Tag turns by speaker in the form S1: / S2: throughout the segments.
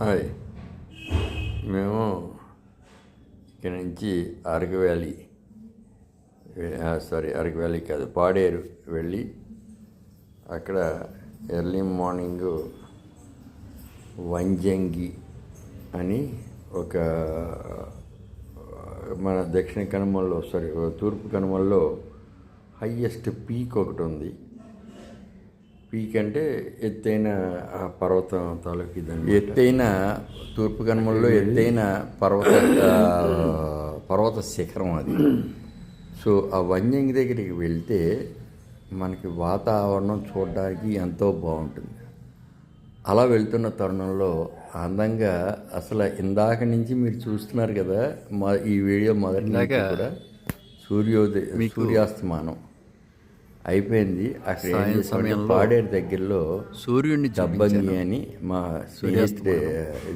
S1: Hi. మేము ఇక్కడ నుంచి Araku valley sorry Araku valley కాదు పాడేరు వెళ్ళి అక్కడ ఎర్లీ మార్నింగ్ వంజంగి అని ఒక మన దక్షిణ కనుమల్లో సారీ తూర్పు కనుమల్లో హయ్యెస్ట్ పీక్ ఒకటి ఉంది. పీక్ అంటే ఎత్తైన పర్వతం తాలూకు ఇదండి ఎత్తైన తూర్పు కనుమల్లో ఎత్తైన పర్వత పర్వత శిఖరం అది. సో ఆ వన్యంగి దగ్గరికి వెళ్తే మనకి వాతావరణం చూడడానికి ఎంతో బాగుంటుంది. అలా వెళ్తున్న తరుణంలో అందంగా అసలు ఇందాక నుంచి మీరు చూస్తున్నారు కదా మా ఈ వీడియో మొదటి నుంచి కూడా సూర్యోదయ సూర్యాస్తమానం. అయిపోయింది. అక్కడ ఏం పాడేరు దగ్గరలో
S2: సూర్యుడిని
S1: దబ్బంగి అని మా స్నేహితుడే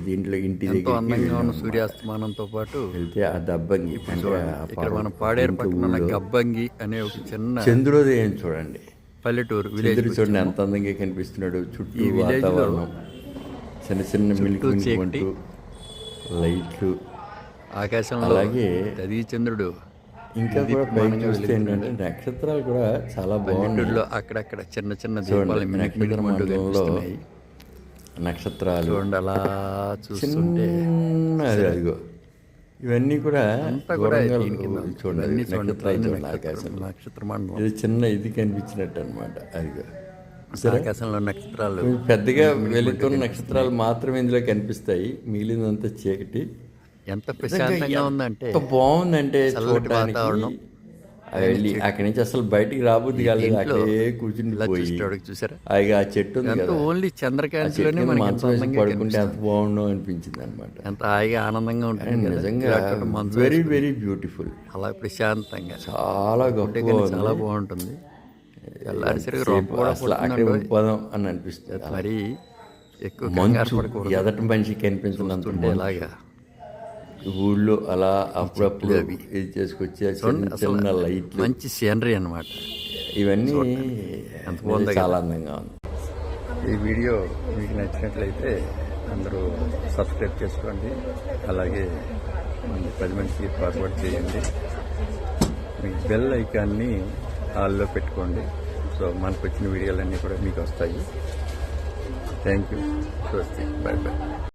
S1: దీంట్లో ఇంటి దగ్గర
S2: సూర్యాస్తమానంతో పాటు
S1: వెళ్తే ఆ దబ్బంగి
S2: ఇక్కడ మన పాడేరు పక్కన గబ్బంగి అనే ఒక చిన్న
S1: చంద్రోదయం చూడండి.
S2: పల్లెటూరు విలేజ్
S1: చంద్రుడు చూడండి ఎంత అందంగా కనిపిస్తున్నాడు. చుట్టూ వాతావరణం. చిన్న చిన్న మిల్క్ లైట్లు.
S2: ఆకాశంలో
S1: అలాగే
S2: చంద్రుడు.
S1: ఇంకా కూడా చూస్తే ఏంటంటే నక్షత్రాలు కూడా చాలా
S2: పల్లెటూరులో అక్కడక్కడ చిన్న చిన్న దీపాలు
S1: మండలంలో నక్షత్రాలు.
S2: అలా చూస్తుంటే
S1: అదిగో. ఇవన్నీ కూడా చూడండి నక్షత్రాలు
S2: నక్షత్ర మండలం.
S1: ఇది చిన్న ఇది కనిపించినట్టు అనమాట అదిగో
S2: ఆకాశంలో నక్షత్రాలు.
S1: పెద్దగా వెళుతున్న నక్షత్రాలు మాత్రమే ఇందులో కనిపిస్తాయి మిగిలినంత చీకటి.
S2: ఎంత ప్రశాంతంగా ఉందంటే
S1: బాగుందంటే
S2: వాతావరణం.
S1: వెళ్ళి అక్కడి నుంచి అసలు బయటికి రాబుద్ది కాలేదు. అక్కడే కూర్చుని
S2: చూసారా?
S1: అది ఆ చెట్టు
S2: ఓన్లీ చంద్రకాంతిలోనే మనకి
S1: పడుకుంటే ఎంత బాగుండో అనిపించింది అనమాట
S2: ఎంత హాయిగా ఆనందంగా ఉంటుంది.
S1: నిజంగా వెరీ వెరీ బ్యూటిఫుల్
S2: అలా ప్రశాంతంగా
S1: చాలా
S2: ఉంటే
S1: గొప్ప
S2: కానీ చాలా బాగుంటుంది.
S1: అసలు అక్కడే ఉండిపోదాం అని అనిపిస్తుంది.
S2: మరి ఎక్కువ
S1: ఎదటి మనిషి కనిపించినంత
S2: ఎలాగా?
S1: ఊళ్ళో అలా అప్పుడప్పుడు ఇది చేసుకొచ్చి చిన్న లైట్లు.
S2: మంచి సీనరీ అన్నమాట.
S1: ఇవన్నీ
S2: ఎంత బాగుందో
S1: చాలా అందంగా ఉంది.
S2: ఈ వీడియో మీకు నచ్చినట్లయితే అందరూ సబ్స్క్రైబ్ చేసుకోండి. అలాగే పది మందికి ఫార్వర్డ్ చేయండి. మీ బెల్ ఐకాన్ని ఆల్లో పెట్టుకోండి. సో మనకు వచ్చిన వీడియోలన్నీ కూడా మీకు వస్తాయి. థ్యాంక్ యూ స్వస్తి బాయ్ బాయ్